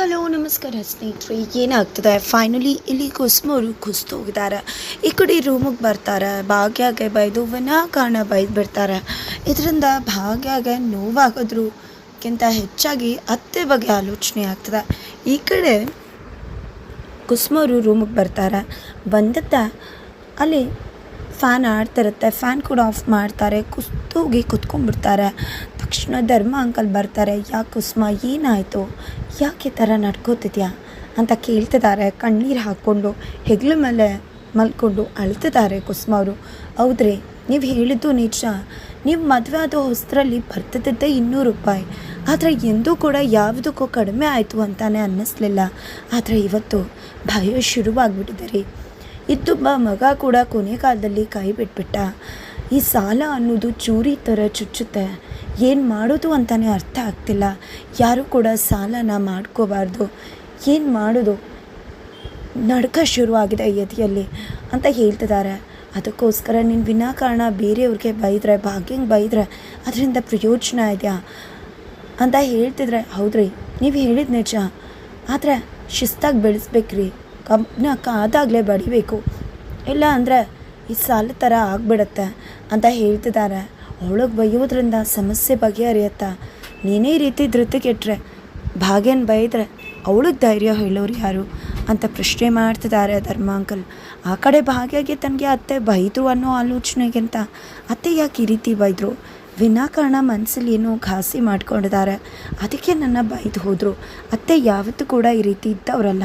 Hello, ನಮಸ್ಕಾರ ಸ್ನೇಹಿತರೆ. ಏನಾಗ್ತದೆ? ಫೈನಲಿ ಇಲ್ಲಿ ಕುಸ್ಮೋರು ಕುಸ್ತು ಹೋಗಿದ್ದಾರೆ ಈ ಕಡೆ ರೂಮಿಗೆ ಬರ್ತಾರೆ. ಭಾಗ್ಯಾಗೆ ಬೈದು ವನ ಕಾರಣ ಬೈದು ಬಿಡ್ತಾರೆ. ಇದರಿಂದ ಭಾಗ್ಯಾಗೆ ನೋವಾಗೋದ್ರಕ್ಕಿಂತ ಹೆಚ್ಚಾಗಿ ಅತ್ತೆ ಬಗ್ಗೆ ಆಲೋಚನೆ ಆಗ್ತದೆ. ಈ ಕಡೆ ಕುಸ್ಮೋರು ರೂಮಿಗೆ ಬರ್ತಾರೆ. ಬಂದತ್ತ ಅಲ್ಲಿ ಫ್ಯಾನ್ ಆಡ್ತಿರುತ್ತೆ. ಫ್ಯಾನ್ ಕೂಡ ಆಫ್ ಮಾಡ್ತಾರೆ. ಕುಸ್ತೋಗಿ ಕುತ್ಕೊಂಡ್ಬಿಡ್ತಾರೆ. ತಕ್ಷಣ ಧರ್ಮ ಅಂಕಲ್ ಬರ್ತಾರೆ, ಯಾಕೆ ಕುಸ್ಮ ಏನಾಯಿತು? ಯಾಕೆ ಥರ ನಡ್ಕೋತಿದ್ಯಾ? ಅಂತ ಕೇಳ್ತಿದ್ದಾರೆ, ಕಣ್ಣೀರು ಹಾಕ್ಕೊಂಡು, ಹೆಗ್ಲ ಮೇಲೆ ಮಲ್ಕೊಂಡು ಅಳ್ತಿದ್ದಾರೆ ಕುಸ್ಮ ಅವರು. ಹೌದ್ರಿ, ನೀವು ಹೇಳಿದ್ದು ನಿಜ. ನೀವು ಮದುವೆ ಆದ ಹೊಸರಲ್ಲಿ ಬರ್ತಿದ್ದೆ ಇನ್ನೂರು ರೂಪಾಯಿ. ಆದರೆ ಎಂದೂ ಕೂಡ ಯಾವುದಕ್ಕೂ ಕಡಿಮೆ ಆಯಿತು ಅಂತಾನೆ ಅನ್ನಿಸ್ಲಿಲ್ಲ. ಆದರೆ ಇವತ್ತು ಭಯ ಶುರುವಾಗ್ಬಿಟ್ಟಿದೆ ರೀ. ಇದ್ದೊಬ್ಬ ಮಗ ಕೂಡ ಕೊನೆ ಕಾಲದಲ್ಲಿ ಕೈ ಬಿಟ್ಬಿಟ್ಟ. ಈ ಸಾಲ ಅನ್ನೋದು ಚೂರಿ ಥರ ಚುಚ್ಚುತ್ತೆ. ಏನು ಮಾಡೋದು ಅಂತಲೇ ಅರ್ಥ ಆಗ್ತಿಲ್ಲ. ಯಾರೂ ಕೂಡ ಸಾಲನ ಮಾಡ್ಕೋಬಾರ್ದು. ಏನು ಮಾಡೋದು? ನಡ್ಕ ಶುರುವಾಗಿದೆ ಎದೆಯಲ್ಲಿ ಅಂತ ಹೇಳ್ತಿದ್ದಾರೆ. ಅದಕ್ಕೋಸ್ಕರ ನೀನು ವಿನಾಕಾರಣ ಬೇರೆಯವ್ರಿಗೆ ಬೈದ್ರೆ, ಭಾಗ್ಯಂಗೆ ಬೈದ್ರೆ ಅದರಿಂದ ಪ್ರಯೋಜನ ಇದೆಯಾ? ಅಂತ ಹೇಳ್ತಿದ್ರೆ, ಹೌದ್ರಿ, ನೀವು ಹೇಳಿದ ನಿಜ. ಆದರೆ ಶಿಸ್ತಾಗಿ ಬೆಳೆಸ್ಬೇಕ್ರಿ. ಕಬ್ಬನ್ನ ಕಾದಾಗಲೇ ಬಡಿಬೇಕು. ಇಲ್ಲ ಅಂದರೆ ಈ ಸಾಲ ಥರ ಆಗ್ಬಿಡತ್ತೆ ಅಂತ ಹೇಳ್ತಿದ್ದಾರೆ. ಅವಳಿಗೆ ಬೈಯೋದ್ರಿಂದ ಸಮಸ್ಯೆ ಬಗೆಹರಿಯತ್ತಾ? ನೀನೇ ರೀತಿ ರೀತಿ ಧೃತಿಗೆಟ್ರೆ, ಭಾಗ್ಯನ ಬೈದ್ರೆ ಅವಳಿಗೆ ಧೈರ್ಯ ಹೇಳೋರು ಯಾರು? ಅಂತ ಪ್ರಶ್ನೆ ಮಾಡ್ತಿದ್ದಾರೆ ಧರ್ಮ ಅಂಕಲ್. ಆ ಕಡೆ ಭಾಗ್ಯಗೆ ತನಗೆ ಅತ್ತೆ ಬೈದರು ಅನ್ನೋ ಆಲೋಚನೆಗಿಂತ ಅತ್ತೆ ಯಾಕೆ ಈ ರೀತಿ ಬೈದರು? ವಿನಾಕಾರಣ ಮನಸ್ಸಲ್ಲಿ ಏನೋ ಘಾಸಿ ಮಾಡ್ಕೊಂಡಿದ್ದಾರೆ ಅದಕ್ಕೆ ನನ್ನ ಬೈದು ಹೋದರು. ಅತ್ತೆ ಯಾವತ್ತೂ ಕೂಡ ಈ ರೀತಿ ಇದ್ದವರಲ್ಲ.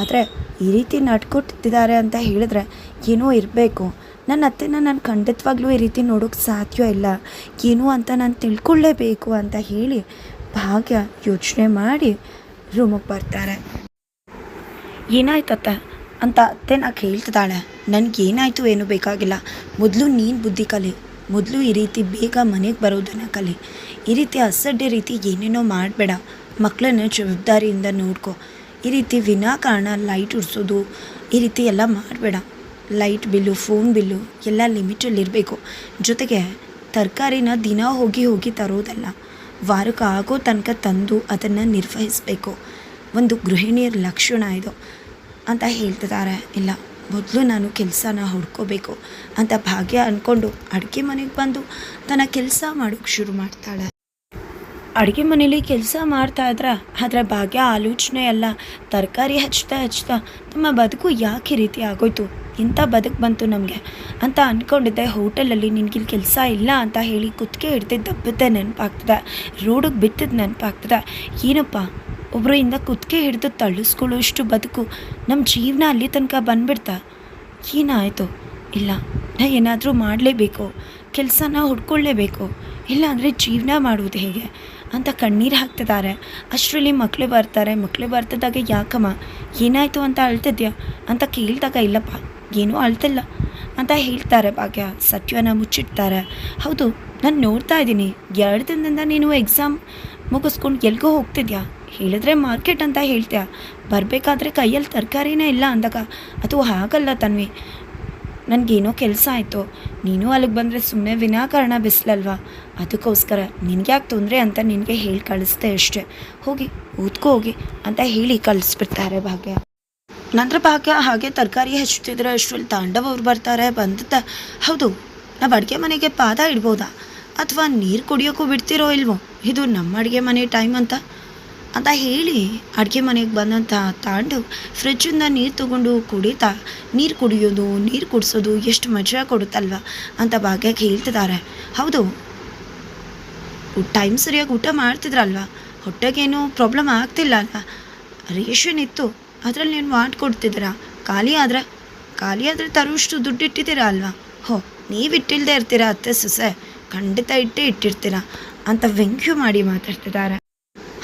ಆದರೆ ಈ ರೀತಿ ನಡ್ಕೊಟ್ಟಿದ್ದಾರೆ ಅಂತ ಹೇಳಿದ್ರೆ ಏನೋ ಇರಬೇಕು. ನನ್ನ ಅತ್ತೆನ ನಾನು ಖಂಡಿತವಾಗ್ಲೂ ಈ ರೀತಿ ನೋಡೋಕೆ ಸಾಧ್ಯ ಇಲ್ಲ. ಏನು ಅಂತ ನಾನು ತಿಳ್ಕೊಳ್ಳೇಬೇಕು ಅಂತ ಹೇಳಿ ಭಾಗ್ಯ ಯೋಚನೆ ಮಾಡಿ ರೂಮಿಗೆ ಬರ್ತಾರೆ. ಏನಾಯ್ತತ್ತ? ಅಂತ ಅತ್ತೆ ನಾ ಕೇಳ್ತಿದ್ದಾಳೆ. ನನಗೇನಾಯಿತು ಏನೂ ಬೇಕಾಗಿಲ್ಲ. ಮೊದಲು ನೀನು ಬುದ್ಧಿ ಕಲಿ. ಮೊದಲು ಈ ರೀತಿ ಬೇಗ ಮನೆಗೆ ಬರೋದನ್ನು ಕಲಿ. ಈ ರೀತಿ ಅಸಡ್ಡೆ ರೀತಿ ಏನೇನೋ ಮಾಡಬೇಡ. ಮಕ್ಕಳನ್ನ ಜವಾಬ್ದಾರಿಯಿಂದ ನೋಡ್ಕೊ. ಈ ರೀತಿ ವಿನಾಕಾರಣ ಲೈಟ್ ಉಡ್ಸೋದು ಈ ರೀತಿ ಎಲ್ಲ ಮಾಡಬೇಡ. ಲೈಟ್ ಬಿಲ್ಲು ಫೋನ್ ಬಿಲ್ಲು ಎಲ್ಲ ಲಿಮಿಟಲ್ಲಿರಬೇಕು ಜೊತೆಗೆ ತರಕಾರಿನ ದಿನ ಹೋಗಿ ಹೋಗಿ ತರೋದಲ್ಲ. ವಾರಕ್ಕೆ ಆಗೋ ತನಕ ತಂದು ಅದನ್ನು ನಿರ್ವಹಿಸಬೇಕು. ಒಂದು ಗೃಹಿಣಿಯರ ಲಕ್ಷಣ ಇದು. ಅಂತ ಹೇಳ್ತಿದ್ದಾರೆ ಇಲ್ಲ, ಮೊದಲು ನಾನು ಕೆಲಸನ ಹುಡ್ಕೋಬೇಕು ಅಂತ ಭಾಗ್ಯ ಅಂದ್ಕೊಂಡು ಅಡುಗೆ ಮನೆಗೆ ಬಂದು ತನ್ನ ಕೆಲಸ ಮಾಡೋಕ್ಕೆ ಶುರು ಮಾಡ್ತಾಳೆ. ಅಡುಗೆ ಮನೇಲಿ ಕೆಲಸ ಮಾಡ್ತಾ ಇದ್ರೆ ಅದರ ಭಾಗ್ಯ ಆಲೋಚನೆ ಎಲ್ಲ ತರಕಾರಿ ಹಚ್ತಾ ಹಚ್ತಾ ನಮ್ಮ ಬದುಕು ಯಾಕೆ ರೀತಿ ಆಗೋಯ್ತು? ಇಂಥ ಬದುಕು ಬಂತು ನಮಗೆ ಅಂತ ಅಂದ್ಕೊಂಡಿದ್ದೆ ಹೋಟೆಲಲ್ಲಿ ನಿನಗಿಲ್ಲಿ ಕೆಲಸ ಇಲ್ಲ ಅಂತ ಹೇಳಿ ಕುತ್ತಿಗೆ ಹಿಡ್ದು ದಬ್ಬತ್ತೆ ನೆನಪಾಗ್ತದೆ. ರೋಡಿಗೆ ಬಿತ್ತಿದ್ದು ನೆನಪಾಗ್ತದೆ. ಏನಪ್ಪ? ಒಬ್ಬರು ಇಂದ ಕುತ್ತಿಗೆ ಹಿಡಿದು ತಳ್ಳಿಸ್ಕೊಳ್ಳೋಷ್ಟು ಬದುಕು ನಮ್ಮ ಜೀವನ ಅಲ್ಲಿ ತನಕ ಬಂದ್ಬಿಡ್ತಾ? ಏನಾಯಿತು? ಇಲ್ಲ, ನಾ ಏನಾದರೂ ಮಾಡಲೇಬೇಕು. ಕೆಲಸನ ಹುಡ್ಕೊಳ್ಳೇಬೇಕು ಇಲ್ಲಾಂದರೆ ಜೀವನ ಮಾಡುವುದು ಹೇಗೆ? ಅಂತ ಕಣ್ಣೀರು ಹಾಕ್ತಿದ್ದಾರೆ ಅಷ್ಟರಲ್ಲಿ ಮಕ್ಕಳು ಬರ್ತಾರೆ. ಮಕ್ಕಳು ಬರ್ತಿದ್ದಾಗ ಯಾಕಮ್ಮ? ಏನಾಯಿತು ಅಂತ ಅಳ್ತಿದ್ಯಾ? ಅಂತ ಕೇಳಿದಾಗ ಇಲ್ಲಪ್ಪ. ಏನೂ ಅಳ್ತಿಲ್ಲ. ಅಂತ ಹೇಳ್ತಾರೆ ಭಾಗ್ಯ. ಸತ್ಯನ ಮುಚ್ಚಿಡ್ತಾರೆ. ಹೌದು, ನಾನು ನೋಡ್ತಾ ಇದ್ದೀನಿ. ಎರಡು ದಿನದಿಂದ ನೀನು ಎಕ್ಸಾಮ್ ಮುಗಿಸ್ಕೊಂಡು ಎಲ್ಗೋ ಹೋಗ್ತಿದ್ಯಾ? ಹೇಳಿದ್ರೆ ಮಾರ್ಕೆಟ್ ಅಂತ ಹೇಳ್ತೀಯಾ? ಬರಬೇಕಾದ್ರೆ ಕೈಯಲ್ಲಿ ತರಕಾರಿನೇ ಇಲ್ಲ ಅಂದಾಗ. ಅದು ಹಾಗಲ್ಲ ತನ್ವಿ. ನನಗೇನೋ ಕೆಲಸ ಆಯಿತು. ನೀನು ಅಲ್ಲಿಗೆ ಬಂದರೆ ಸುಮ್ಮನೆ ವಿನಾಕಾರಣ ಬಿಸಿಲಲ್ವಾ? ಅದಕ್ಕೋಸ್ಕರ ನಿನಗ್ಯಾಕೆ ತೊಂದರೆ ಅಂತ ನಿನಗೆ ಹೇಳಿ ಕಳಿಸ್ದೆ ಅಷ್ಟೇ. ಹೋಗಿ ಓದ್ಕೋ ಹೋಗಿ ಅಂತ ಹೇಳಿ ಕಳಿಸ್ಬಿಡ್ತಾರೆ ಭಾಗ್ಯ. ನಂತರ ಪಾಕ ಹಾಗೆ ತರಕಾರಿ ಹೆಚ್ಚುತ್ತಿದ್ರೆ ಅಷ್ಟರಲ್ಲಿ ತಾಂಡವ್ ಬರ್ತಾರೆ ಬಂದ ಹೌದು, ನಾವು ಅಡುಗೆ ಮನೆಗೆ ಪಾದ ಇಡ್ಬೋದಾ? ಅಥವಾ ನೀರು ಕುಡಿಯೋಕ್ಕೂ ಬಿಡ್ತಿರೋ ಇಲ್ವೋ? ಇದು ನಮ್ಮ ಅಡುಗೆ ಮನೆ ಟೈಮ್ ಅಂತ. ಅಂತ ಹೇಳಿ ಅಡುಗೆ ಮನೆಗೆ ಬಂದಂಥ ತಾಂಡು ಫ್ರಿಜ್ಜಿಂದ ನೀರು ತಗೊಂಡು ಕುಡಿತಾ, ನೀರು ಕುಡಿಯೋದು, ನೀರು ಕುಡಿಸೋದು ಎಷ್ಟು ಮಜಾ ಕೊಡುತ್ತಲ್ವ? ಅಂತ ಭಾಗ್ಯಕ್ಕೆ ಹೇಳ್ತಿದ್ದಾರೆ ಹೌದು. ಟೈಮ್ ಸರಿಯಾಗಿ ಊಟ ಮಾಡ್ತಿದ್ರಲ್ವ? ಹೊಟ್ಟೆಗೇನು ಪ್ರಾಬ್ಲಮ್ ಆಗ್ತಿಲ್ಲ ಅಲ್ವಾ? ರೇಷನ್ ಇತ್ತು. ಅದರಲ್ಲಿ ನೀವು ಮಾಡಿಕೊಡ್ತಿದ್ದೀರಾ ಖಾಲಿ ಆದ್ರೆ, ಖಾಲಿ ಆದರೆ ತರುವಷ್ಟು ದುಡ್ಡು ಇಟ್ಟಿದ್ದೀರಾ ಅಲ್ವಾ? ಹೋ ನೀವು ಇಟ್ಟಿಲ್ಲದೆ ಇರ್ತೀರಾ ಅತ್ತೆ ಸೊಸೆ? ಖಂಡಿತ ಇಟ್ಟೇ ಇಟ್ಟಿರ್ತೀರಾ ಅಂತ ವ್ಯಂಗ್ಯ ಮಾಡಿ ಮಾತಾಡ್ತಿದ್ದಾರೆ.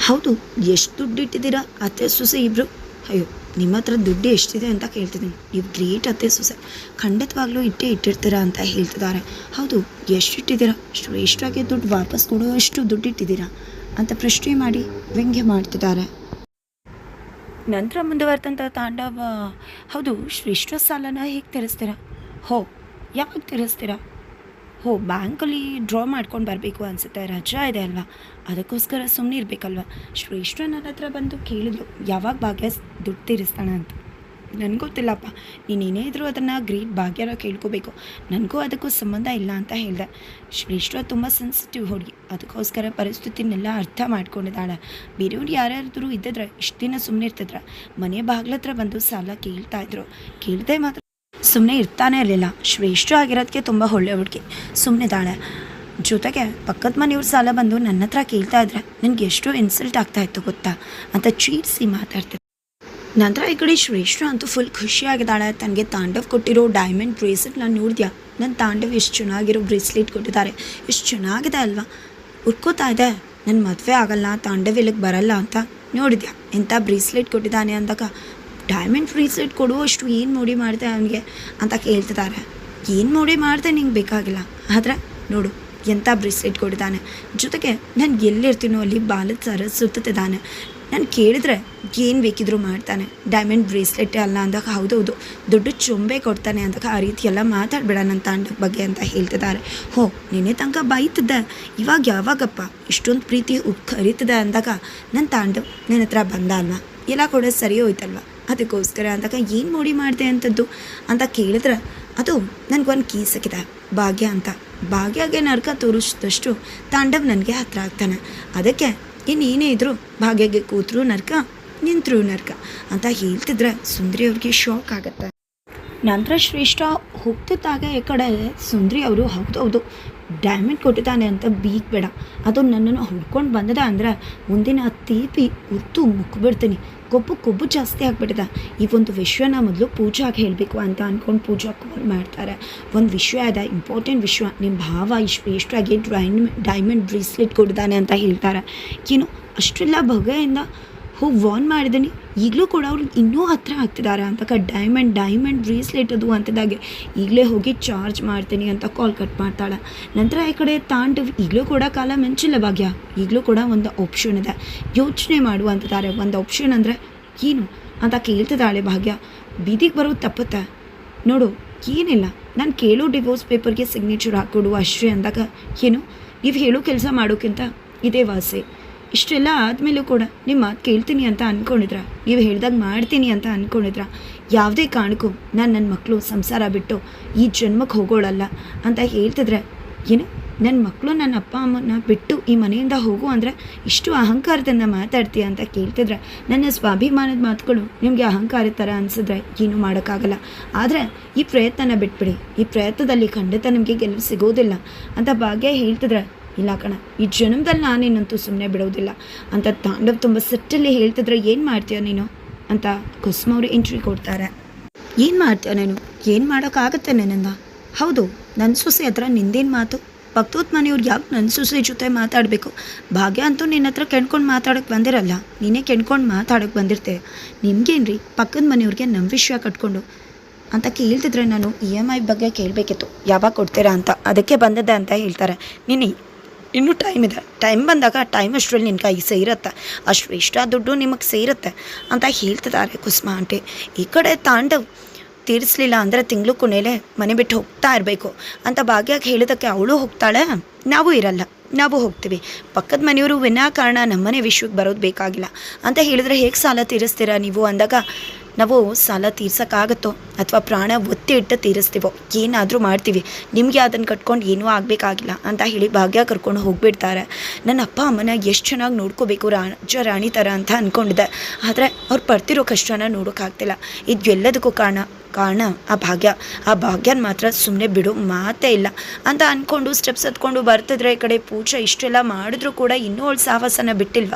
ಹೌದು, ಎಷ್ಟು ದುಡ್ಡು ಇಟ್ಟಿದ್ದೀರಾ ಅತ್ತೆ ಸೊಸೆ ಇಬ್ಬರು ಅಯ್ಯೋ, ನಿಮ್ಮ ಹತ್ರ ದುಡ್ಡು ಎಷ್ಟಿದೆ ಅಂತ ಕೇಳ್ತಿದ್ದೀನಿ. ನೀವು ಗ್ರೇಟ್ ಅತ್ತೆ ಸೊಸೆ. ಖಂಡಿತವಾಗ್ಲೂ ಇಟ್ಟೇ ಇಟ್ಟಿರ್ತೀರಾ ಅಂತ ಹೇಳ್ತಿದ್ದಾರೆ. ಹೌದು, ಎಷ್ಟು ಇಟ್ಟಿದ್ದೀರಾ? ಶ್ರೇಷ್ಠವಾಗಿ ದುಡ್ಡು ವಾಪಸ್ ಕೊಡುವಷ್ಟು ದುಡ್ಡು ಇಟ್ಟಿದ್ದೀರಾ ಅಂತ ಪ್ರಶ್ನೆ ಮಾಡಿ ವ್ಯಂಗ್ಯ ಮಾಡ್ತಿದ್ದಾರೆ. ನಂತರ ಮುಂದುವರೆದಂಥ ತಾಂಡವ, ಹೌದು ಶ್ರೇಷ್ಠ ಸಾಲನ ಹೇಗೆ ತೀರಿಸ್ತೀರಾ? ಹೋ, ಯಾವಾಗ ತೀರಿಸ್ತೀರಾ? ಹೋ, ಬ್ಯಾಂಕಲ್ಲಿ ಡ್ರಾ ಮಾಡ್ಕೊಂಡು ಬರಬೇಕು ಅನಿಸುತ್ತೆ, ರಜಾ ಇದೆ ಅಲ್ವಾ? ಅದಕ್ಕೋಸ್ಕರ ಸುಮ್ಮನೆ ಇರಬೇಕಲ್ವ? ಶ್ರೇಷ್ಠ ನನ್ನ ಹತ್ರ ಬಂದು ಕೇಳಿದ್ಲು, ಯಾವಾಗ ಭಾಗ್ಯ ದುಡ್ಡು ತೀರಿಸ್ತಾನೆ ಅಂತ. ನನಗೆ ಗೊತ್ತಿಲ್ಲಪ್ಪ. ನೀನು ಏನೇ ಇದ್ರೂ ಅದನ್ನು ಗ್ರೀಟ್ ಭಾಗ್ಯರ ಕೇಳ್ಕೋಬೇಕು. ನನಗೂ ಅದಕ್ಕೂ ಸಂಬಂಧ ಇಲ್ಲ ಅಂತ ಹೇಳ್ದೆ. ಶ್ರೇಷ್ಠ ತುಂಬ ಸೆನ್ಸಿಟಿವ್ ಹುಡುಗಿ. ಅದಕ್ಕೋಸ್ಕರ ಪರಿಸ್ಥಿತಿನೆಲ್ಲ ಅರ್ಥ ಮಾಡ್ಕೊಂಡಿದ್ದಾಳೆ. ಬೇರೆಯವ್ರು ಯಾರ್ಯಾರಾದ್ರೂ ಇದ್ದಿದ್ರೆ ಇಷ್ಟು ದಿನ ಸುಮ್ಮನೆ ಇರ್ತಿದ್ರ. ಮನೆ ಬಾಗ್ಲತ್ರ ಬಂದು ಸಾಲ ಕೇಳ್ತಾ ಇದ್ರು. ಕೇಳ್ದೆ ಮಾತ್ರ ಸುಮ್ಮನೆ ಇರ್ತಾನೆ ಇರಲಿಲ್ಲ. ಶ್ರೇಷ್ಠ ಆಗಿರೋದಕ್ಕೆ ತುಂಬ ಒಳ್ಳೆ ಹುಡುಗಿ. ಸುಮ್ಮನೆ ಸುಮ್ಮನಿದ್ದಾಳೆ ಜೊತೆಗೆ ಪಕ್ಕದ ಮನೆಯವ್ರ ಸಾಲ ಬಂದು ನನ್ನ ಹತ್ರ ಕೇಳ್ತಾ ಇದ್ರೆ ನನಗೆ ಎಷ್ಟು ಇನ್ಸಲ್ಟ್ ಆಗ್ತಾ ಇತ್ತು ಗೊತ್ತಾ? ಅಂತ ಚೀಟ್ಸಿ ಮಾತಾಡ್ತಿದ್ದೆ ನಂತರ ಈ ಕಡೆ ಶ್ರೇಷ್ಠ ಅಂತೂ ಫುಲ್ ಖುಷಿಯಾಗಿದ್ದಾಳೆ. ತನಗೆ ತಾಂಡವ್ ಕೊಟ್ಟಿರೋ ಡೈಮಂಡ್ ಬ್ರೇಸ್ಲೆಟ್ ನಾನು ನೋಡಿದ್ಯಾ? ನನ್ನ ತಾಂಡವ್ ಎಷ್ಟು ಚೆನ್ನಾಗಿರೋ ಬ್ರೇಸ್ಲೆಟ್ ಕೊಟ್ಟಿದ್ದಾರೆ. ಎಷ್ಟು ಚೆನ್ನಾಗಿದೆ ಅಲ್ವಾ? ಉರ್ಕೋತಾ ಇದೆ. ನನ್ನ ಮದುವೆ ಆಗಲ್ಲ, ತಾಂಡವ್ ಇಲ್ಲಿಗೆ ಬರಲ್ಲ ಅಂತ ನೋಡಿದ್ಯಾ? ಎಂಥ ಬ್ರೇಸ್ಲೆಟ್ ಕೊಟ್ಟಿದ್ದಾನೆ ಅಂದಾಗ ಡೈಮಂಡ್ ಬ್ರೇಸ್ಲೆಟ್ ಕೊಡುವಷ್ಟು ಏನು ಮೋಡಿ ಮಾಡಿದೆ ಅವನಿಗೆ ಅಂತ ಕೇಳ್ತಿದ್ದಾರೆ. ಏನು ಮೋಡಿ ಮಾಡಿದೆ ನಿಂಗೆ ಬೇಕಾಗಿಲ್ಲ? ಆದರೆ ನೋಡು ಎಂಥ ಬ್ರೇಸ್ಲೆಟ್ ಕೊಟ್ಟಿದ್ದಾನೆ. ಜೊತೆಗೆ ನಾನು ಎಲ್ಲಿರ್ತೀನೋ ಅಲ್ಲಿ ಬಾಲದ ಸರ ಸುತ್ತಿದ್ದಾನೆ ನಾನು ಕೇಳಿದ್ರೆ ಏನು ಬೇಕಿದ್ರು ಮಾಡ್ತಾನೆ. ಡೈಮಂಡ್ ಬ್ರೇಸ್ಲೆಟ್ ಅಲ್ಲ ಅಂದಾಗ ಹೌದೌದು. ದೊಡ್ಡ ಚೊಂಬೆ ಕೊಡ್ತಾನೆ ಅಂದಾಗ ಆ ರೀತಿ ಎಲ್ಲ ಮಾತಾಡಬೇಡ ನನ್ನ ತಾಂಡವ ಬಗ್ಗೆ ಅಂತ ಹೇಳ್ತಿದ್ದಾರೆ. ಹೋ, ನಿನ್ನೆ ತನಕ ಬೈತಿದ್ದೆ ಇವಾಗ ಯಾವಾಗಪ್ಪ? ಇಷ್ಟೊಂದು ಪ್ರೀತಿ ಕರೀತದೆ ಅಂದಾಗ ನನ್ನ ತಾಂಡವ್ ನನ್ನ ಹತ್ರ ಬಂದ ಅಲ್ವಾ? ಎಲ್ಲ ಕೂಡ ಸರಿ ಹೋಯ್ತಲ್ವ? ಅದಕ್ಕೋಸ್ಕರ ಅಂದಾಗ ಏನು ನೋಡಿ ಮಾಡಿದೆ ಅಂಥದ್ದು ಅಂತ ಕೇಳಿದ್ರೆ, ಅದು ನನಗೊಂದು ಸಿಕ್ಕಿದೆ ಭಾಗ್ಯ ಅಂತ. ಭಾಗ್ಯಗೆ ನರ್ಕ ತೋರಿಸಿದಷ್ಟು ತಾಂಡವ್ ನನಗೆ ಹತ್ರ ಆಗ್ತಾನೆ. ಅದಕ್ಕೆ ಇನ್ನು ಏನೇ ಇದ್ರು. ಭಾಗ್ಯಗೆ ಕೂತ್ರು ನರ್ಕ ನಿಂತರು ನರ್ಕ ಅಂತ ಹೇಳ್ತಿದ್ರೆ ಸುಂದರಿ ಅವ್ರಿಗೆ ಶಾಕ್ ಆಗುತ್ತೆ. ನಂತರ ಶ್ರೇಷ್ಠ ಹೋಗ್ತಿದ್ದಾಗ ಈ ಕಡೆ ಸುಂದ್ರಿ ಅವರು, ಹೌದು ಹೌದು ಡ್ಯಾಮೇಜ್ ಕೊಟ್ಟಿದ್ದಾನೆ ಅಂತ ಬೀಗ್ ಬೇಡ. ಅದು ನನ್ನನ್ನು ಹುಡ್ಕೊಂಡು ಬಂದದ ಅಂದ್ರೆ ಮುಂದಿನ ತೀಪಿ ಉತ್ತು ಮುಕ್ಬಿಡ್ತೀನಿ ಕೊಬ್ಬು ಕೊಬ್ಬು ಜಾಸ್ತಿ ಆಗಿಬಿಟ್ಟಿದೆ. ಈ ಒಂದು ವಿಷಯನ ಮೊದಲು ಪೂಜಾಗೆ ಹೇಳಬೇಕು ಅಂತ ಅಂದ್ಕೊಂಡು ಪೂಜಾ ಕಾಲ್ ಮಾಡ್ತಾರೆ. ಒಂದು ವಿಷಯ ಇದೆ ಇಂಪಾರ್ಟೆಂಟ್ ವಿಷಯ ನಿಮ್ಮ ಭಾವ ಇಷ್ಟು ಎಷ್ಟಾಗಿ ಡ್ರೈನ್ ಡೈಮಂಡ್ ಬ್ರೇಸ್ಲೆಟ್ ಕೊಟ್ಟಿದ್ದಾನೆ ಅಂತ ಹೇಳ್ತಾರೆ. ಏನು, ಅಷ್ಟೆಲ್ಲ ಬಗೆಯಿಂದ ಹೋಗಿ ವಾರ್ನ್ ಮಾಡಿದ್ದೀನಿ ಈಗಲೂ ಕೂಡ ಅವ್ರು ಇನ್ನೂ ಹತ್ತಿರ ಆಗ್ತಿದ್ದಾರೆ ಅಂತ ಡೈಮಂಡ್ ಡೈಮಂಡ್ ಬ್ರೇಸ್ಲೆಟ್ ಅದು ಅಂತದಾಗೆ. ಈಗಲೇ ಹೋಗಿ ಚಾರ್ಜ್ ಮಾಡ್ತೀನಿ ಅಂತ ಕಾಲ್ ಕಟ್ ಮಾಡ್ತಾಳೆ. ನಂತರ ಈ ಕಡೆ ತಾಂಡ್ ಈಗಲೂ ಕೂಡ ಕಾಲ ಮೆಂಚಿಲ್ಲ ಭಾಗ್ಯ. ಈಗಲೂ ಕೂಡ ಒಂದು ಆಪ್ಷನ್ ಇದೆ. ಯೋಚನೆ ಮಾಡು ಅಂತಿದ್ದಾರೆ ಒಂದು ಆಪ್ಷನ್ ಅಂದರೆ ಏನು ಅಂತ ಕೇಳ್ತಿದ್ದಾಳೆ ಭಾಗ್ಯ. ಬೀದಿಗೆ ಬರೋದು ತಪ್ಪುತ್ತೆ. ನೋಡು, ಏನಿಲ್ಲ. ನಾನು ಕೇಳೋ ಡಿವೋರ್ಸ್ ಪೇಪರ್ಗೆ ಸಿಗ್ನೇಚರ್ ಹಾಕ್ಕೊಡು ಅಷ್ಟೇ ಅಂದಾಗ, ಏನು, ನೀವು ಹೇಳೋ ಕೆಲಸ ಮಾಡೋಕ್ಕಿಂತ ಇದೇ ವಾಸೆ. ಇಷ್ಟೆಲ್ಲ ಆದಮೇಲೂ ಕೂಡ ನಿಮ್ಮ ಮಾತು ಕೇಳ್ತೀನಿ ಅಂತ ಅಂದ್ಕೊಂಡಿದ್ರ ನೀವು ಹೇಳ್ದಾಗ ಮಾಡ್ತೀನಿ ಅಂತ ಅಂದ್ಕೊಂಡಿದ್ರ ಯಾವುದೇ ಕಾರಣಕ್ಕೂ ನಾನು ನನ್ನ ಮಕ್ಕಳು ಸಂಸಾರ ಬಿಟ್ಟು ಈ ಜನ್ಮಕ್ಕೆ ಹೋಗೋಳಲ್ಲ ಅಂತ ಹೇಳ್ತಿದ್ರೆ ಏನು? ನನ್ನ ಮಕ್ಕಳು ನನ್ನ ಅಪ್ಪ ಅಮ್ಮನ ಬಿಟ್ಟು ಈ ಮನೆಯಿಂದ ಹೋಗು ಅಂದರೆ ಇಷ್ಟು ಅಹಂಕಾರದಿಂದ ಮಾತಾಡ್ತೀಯ ಅಂತ ಕೇಳ್ತಿದ್ರೆ, ನನ್ನ ಸ್ವಾಭಿಮಾನದ ಮಾತುಗಳು ನಿಮಗೆ ಅಹಂಕಾರ ಥರ ಅನಿಸಿದ್ರೆ ಏನೂ ಮಾಡೋಕ್ಕಾಗಲ್ಲ. ಆದರೆ ಈ ಪ್ರಯತ್ನನ ಬಿಟ್ಬಿಡಿ, ಈ ಪ್ರಯತ್ನದಲ್ಲಿ ಖಂಡಿತ ನಿಮಗೆ ಗೆಲುವು ಸಿಗೋದಿಲ್ಲ ಅಂತ ಭಾಗ್ಯ ಹೇಳ್ತಿದ್ರೆ ಇಲ್ಲ ಕಣ, ಈ ಜನ್ಮದಲ್ಲಿ ನಾನೇನಂತೂ ಸುಮ್ಮನೆ ಬಿಡೋದಿಲ್ಲ. ಅಂತ ತಾಂಡವ್ ತುಂಬ ಸಿಟ್ಟಲ್ಲಿ ಹೇಳ್ತಿದ್ರೆ ಏನು ಮಾಡ್ತೀಯ ನೀನು? ಅಂತ ಕುಸುಮ ಅವರು ಎಂಟ್ರಿ ಕೊಡ್ತಾರೆ. ಏನು ಮಾಡ್ತೀಯ ನೀನು? ಏನು ಮಾಡೋಕ್ಕಾಗತ್ತೆ ನನ್ನಿಂದ? ಹೌದು ನನ್ನ ಸೊಸೆ ಹತ್ರ ನಿಂದೇನು ಮಾತು? ಭಕ್ತೋತ್ ಮನೆಯವ್ರು ಯಾಕೆ ನನ್ನ ಸೊಸೆ ಜೊತೆ ಮಾತಾಡಬೇಕು? ಭಾಗ್ಯ ಅಂತೂ ನಿನ್ನ ಹತ್ರ ಕೆಣ್ಕೊಂಡು ಮಾತಾಡೋಕ್ಕೆ ಬಂದಿರಲ್ಲ, ನೀನೇ ಕೆಣ್ಕೊಂಡು ಮಾತಾಡೋಕ್ಕೆ ಬಂದಿರ್ತೆ. ನಿಮ್ಗೇನ್ರಿ, ಪಕ್ಕದ ಮನೆಯವ್ರಿಗೆ ನಮ್ಮ ವಿಷಯ ಕಟ್ಕೊಂಡು? ಅಂತ ಕೇಳ್ತಿದ್ರೆ ನಾನು ಇ ಎಂ ಐ ಬಗ್ಗೆ ಕೇಳಬೇಕಿತ್ತು. ಯಾವಾಗ ಕೊಡ್ತೀರಾ ಅಂತ? ಅದಕ್ಕೆ ಬಂದದ್ದೆ ಅಂತ ಹೇಳ್ತಾರೆ. ನೀನು ಇನ್ನೂ ಟೈಮ್ ಇದೆ. ಟೈಮ್ ಬಂದಾಗ ಟೈಮ್ ಅಷ್ಟರಲ್ಲಿ ನಿನ್ನ ಕೈ ಸೇರುತ್ತೆ. ಅಷ್ಟು ಇಷ್ಟ ದುಡ್ಡು ನಿಮಗೆ ಸೇರುತ್ತೆ ಅಂತ ಹೇಳ್ತಿದ್ದಾರೆ ಕುಸುಮ ಆಂಟಿ ಈ ಕಡೆ ತಾಂಡವ್ ತೀರಿಸ್ಲಿಲ್ಲ ಅಂದರೆ ತಿಂಗಳು ಕೊನೆಯಲ್ಲೇ ಮನೆ ಬಿಟ್ಟು ಹೋಗ್ತಾ ಇರಬೇಕು ಅಂತ ಭಾಗ್ಯಕ್ಕೆ ಹೇಳಿದಕ್ಕೆ ಅವಳು ಹೋಗ್ತಾಳೆ. ನಾವು ಇರಲ್ಲ. ನಾವು ಹೋಗ್ತೀವಿ. ಪಕ್ಕದ ಮನೆಯವರು ವಿನಾಕಾರಣ ನಮ್ಮನೆ ವಿಶ್ವಕ್ಕೆ ಬರೋದು ಬೇಕಾಗಿಲ್ಲ. ಅಂತ ಹೇಳಿದ್ರೆ ಹೇಗೆ ಸಾಲ ತೀರಿಸ್ತೀರಾ ನೀವು ಅಂದಾಗ ನಾವು ಸಾಲ ತೀರ್ಸೋಕ್ಕಾಗತ್ತೋ ಅಥವಾ ಪ್ರಾಣ ಒತ್ತಿ ಇಟ್ಟು ತೀರಿಸ್ತೀವೋ, ಏನಾದರೂ ಮಾಡ್ತೀವಿ. ನಿಮಗೆ ಅದನ್ನು ಕಟ್ಕೊಂಡು ಏನೂ ಆಗಬೇಕಾಗಿಲ್ಲ ಅಂತ ಹೇಳಿ ಭಾಗ್ಯ ಕರ್ಕೊಂಡು ಹೋಗಿಬಿಡ್ತಾರೆ. ನನ್ನ ಅಪ್ಪ ಅಮ್ಮನ ಎಷ್ಟು ಚೆನ್ನಾಗಿ ನೋಡ್ಕೋಬೇಕು ರಾಜ ರಾಣಿ ಥರ ಅಂತ ಅಂದ್ಕೊಂಡಿದ್ದೆ ಆದರೆ ಅವ್ರು ಪಡ್ತಿರೋ ಕಷ್ಟನ ನೋಡೋಕ್ಕಾಗ್ತಿಲ್ಲ ಇದು ಎಲ್ಲದಕ್ಕೂ ಕಾರಣ ಕಾರಣ ಆ ಭಾಗ್ಯ. ಆ ಭಾಗ್ಯನ ಮಾತ್ರ ಸುಮ್ಮನೆ ಬಿಡು ಮಾತೇ ಇಲ್ಲ. ಅಂತ ಅಂದ್ಕೊಂಡು ಸ್ಟೆಪ್ಸ್ ಹತ್ಕೊಂಡು ಬರ್ತಿದ್ರೆ ಈ ಕಡೆ ಪೂಜೆ ಇಷ್ಟೆಲ್ಲ ಮಾಡಿದ್ರು ಕೂಡ ಇನ್ನೂ ಅವಳು ಸಾಹಸನ ಬಿಟ್ಟಿಲ್ವ?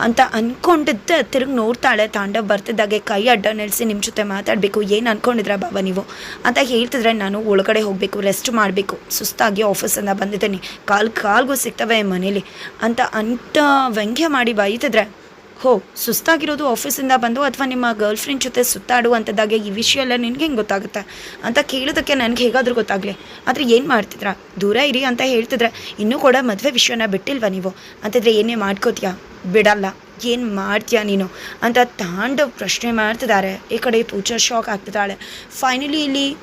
ಅಂತ ಅಂದ್ಕೊಂಡಿದ್ದೆ ತಿರುಗಿ ನೋಡ್ತಾಳೆ ತಾಂಡವ್ ಬರ್ತಿದ್ದಾಗೆ ಕೈ ಅಡ್ಡ ನೆಲೆಸಿ ನಿಮ್ಮ ಜೊತೆ ಮಾತಾಡಬೇಕು. ಏನು ಅಂದ್ಕೊಂಡಿದ್ರ ಬಾಬಾ ನೀವು? ಅಂತ ಹೇಳ್ತಿದ್ರೆ ನಾನು ಒಳಗಡೆ ಹೋಗಬೇಕು ರೆಸ್ಟ್ ಮಾಡಬೇಕು. ಸುಸ್ತಾಗಿ ಆಫೀಸಿಂದ ಬಂದಿದ್ದೀನಿ. ಕಾಲು, ಕಾಲ್ಗೂ ಸಿಗ್ತವೆ ಮನೇಲಿ ಅಂತ ಅಂತ ವ್ಯಂಗ್ಯ ಮಾಡಿ ಬೈತಿದ್ರೆ. ಹೋ, ಸುಸ್ತಾಗಿರೋದು ಆಫೀಸಿಂದ ಬಂದು ಅಥವಾ ನಿಮ್ಮ ಗರ್ಲ್ ಫ್ರೆಂಡ್ ಜೊತೆ ಸುತ್ತಾಡುವಂಥದ್ದಾಗೆ ಈ ವಿಷಯ ಎಲ್ಲ ನಿನಗೆ ಹೆಂಗೆ ಗೊತ್ತಾಗುತ್ತೆ? ಅಂತ ಕೇಳೋದಕ್ಕೆ ನನಗೆ ಹೇಗಾದರೂ ಗೊತ್ತಾಗಲಿ. ಆದರೆ ಏನು ಮಾಡ್ತಿದ್ರ? ದೂರ ಇರಿ ಅಂತ ಹೇಳ್ತಿದ್ರೆ, ಇನ್ನೂ ಕೂಡ ಮದುವೆ ವಿಷಯನ ಬಿಟ್ಟಿಲ್ವಾ ನೀವು? ಅಂತಿದ್ರೆ ಏನೇ ಮಾಡ್ಕೋತೀಯಾ? ಬಿಡಲ್ಲ. ಏನು ಮಾಡ್ತೀಯಾ ನೀನು? ಅಂತ ತಾಂಡವ್ ಪ್ರಶ್ನೆ ಮಾಡ್ತಿದ್ದಾರೆ ಈ ಕಡೆ ಪೂಜಾ ಶಾಕ್ ಆಗ್ತಿದ್ದಾಳೆ. ಫೈನಲಿ ಇಲ್ಲಿ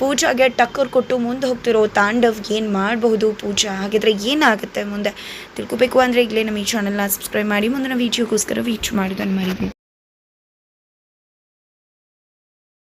ಪೂಜಾಗೆ ಟಕ್ಕರ್ ಕೊಟ್ಟು ಮುಂದೆ ಹೋಗ್ತಿರೋ ತಾಂಡವ್ ಏನು ಮಾಡಬಹುದು ಪೂಜಾ? ಹಾಗಿದ್ರೆ ಏನಾಗುತ್ತೆ ಮುಂದೆ? ತಿಳ್ಕೊಬೇಕು ಅಂದರೆ ಈಗಲೇ ನಮ್ಮ ಈ ಚಾನಲ್ನ ಸಬ್ಸ್ಕ್ರೈಬ್ ಮಾಡಿ, ಮುಂದಿನ ವೀಡಿಯೋಗೋಸ್ಕರ ವೀಚ್ ಮಾಡೋದನ್ನು ಮರಿಬೇಡಿ